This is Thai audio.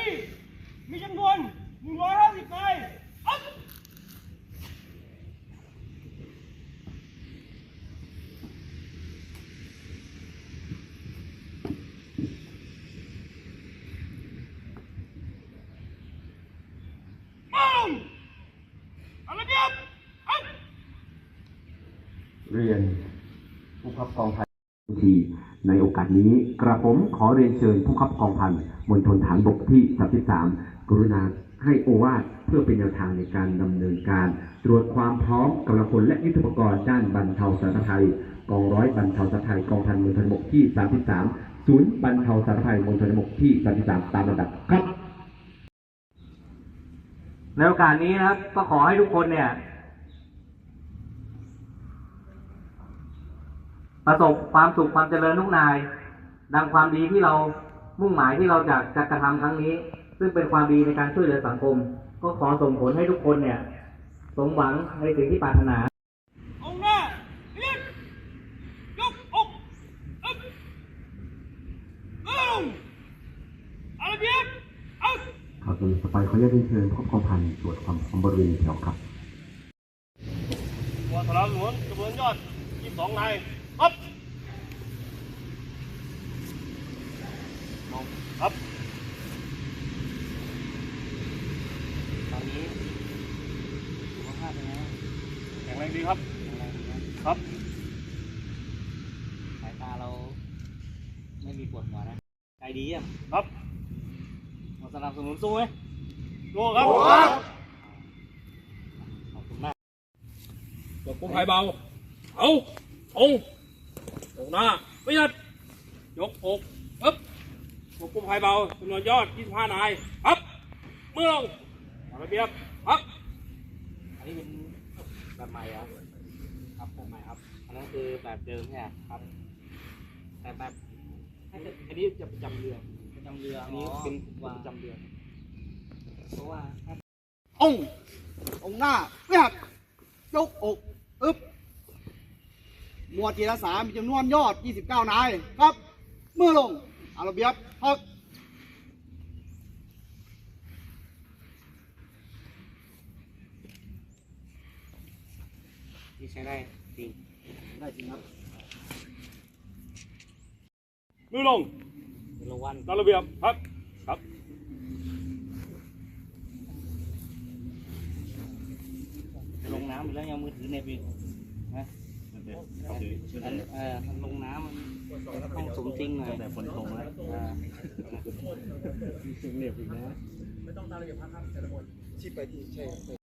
ที่ มีจำนวน150นายอัพมาลงเอาระเบียบเรียนผู้ขับกองพันที ในโอกาสนี้กระผมขอเรียนเชิญผู้ขับกองพันมณฑลฐานบกที่ 33 กรุณาให้โอวาทเพื่อเป็นแนวทางในการดำเนินการ ตรวจความพร้อมกำลังพลและยุทธุปกรณ์ด้านบรรเทาสาธารณภัยกองร้อยบรรเทาสาธารณภัยกองพันมณฑลบกที่ 33 ศูนย์บรรเทาสาธารณภัยมณฑลบกที่ 33 ตามลำดับครับในโอกาสนี้นะครับก็ขอให้ทุกคนเนี่ย ประสบความสุขความเจริญทุกนาย ดังความดีที่เรามุ่งหมายที่เราจะจะกระทำครั้งนี้ ซึ่งเป็นความดีในการช่วยเหลือสังคม ก็ขอส่งผลให้ทุกคนเนี่ย สมหวังในสิ่งที่ปรารถนาองหน้ายนยกอกอึบลงเอาระเบียบเอาครับต่อไปเขาจะเรียนเชิญผู้ขับกองพันตรวจความพร้อมบริเวณแถวครับหัวสนามหลวงกระบวนยอด22นาย ครับครับตอนนี้สุขภาพเป็นไงแข็งแรงดีครับครับ สายตาเราไม่มีปวดหัวนะ ใจดีอะครับมาสนับสนุนสู้ไหมโลครับ ขอบคุณมากกดปุ่มไฟเบา เอาอง ตรงหน้าประหยัดยกอกปึ๊บกดปุ่มไฟเบาจำนวนยอด 25 นายครับมือลงเอาระเบียบครับอันนี้เป็นแบบใหม่เหรอครับแบบใหม่ครับ อันนั้นคือแบบเดิมใช่ไหมครับ แต่แบบอันนี้จะประจำเรือประจำเรืออันนี้เป็นประจำเรือเพราะว่าองค์องค์หน้าเวียกยกอกอึบ หมวดจีรสามีจำนวนยอด 29 นายครับมือลงเอาระเบียบพักที่ใช้ได้จริงได้จริงครับ มือลงเป็นโลวันตามระเบียบครับครับลงน้ำไปแล้วยังมือถือในปีกนะ อันเออมันลงน้ำมันต้องสมจริงหน่อยแต่ฝนตกแล้วชีพไปที่ใช่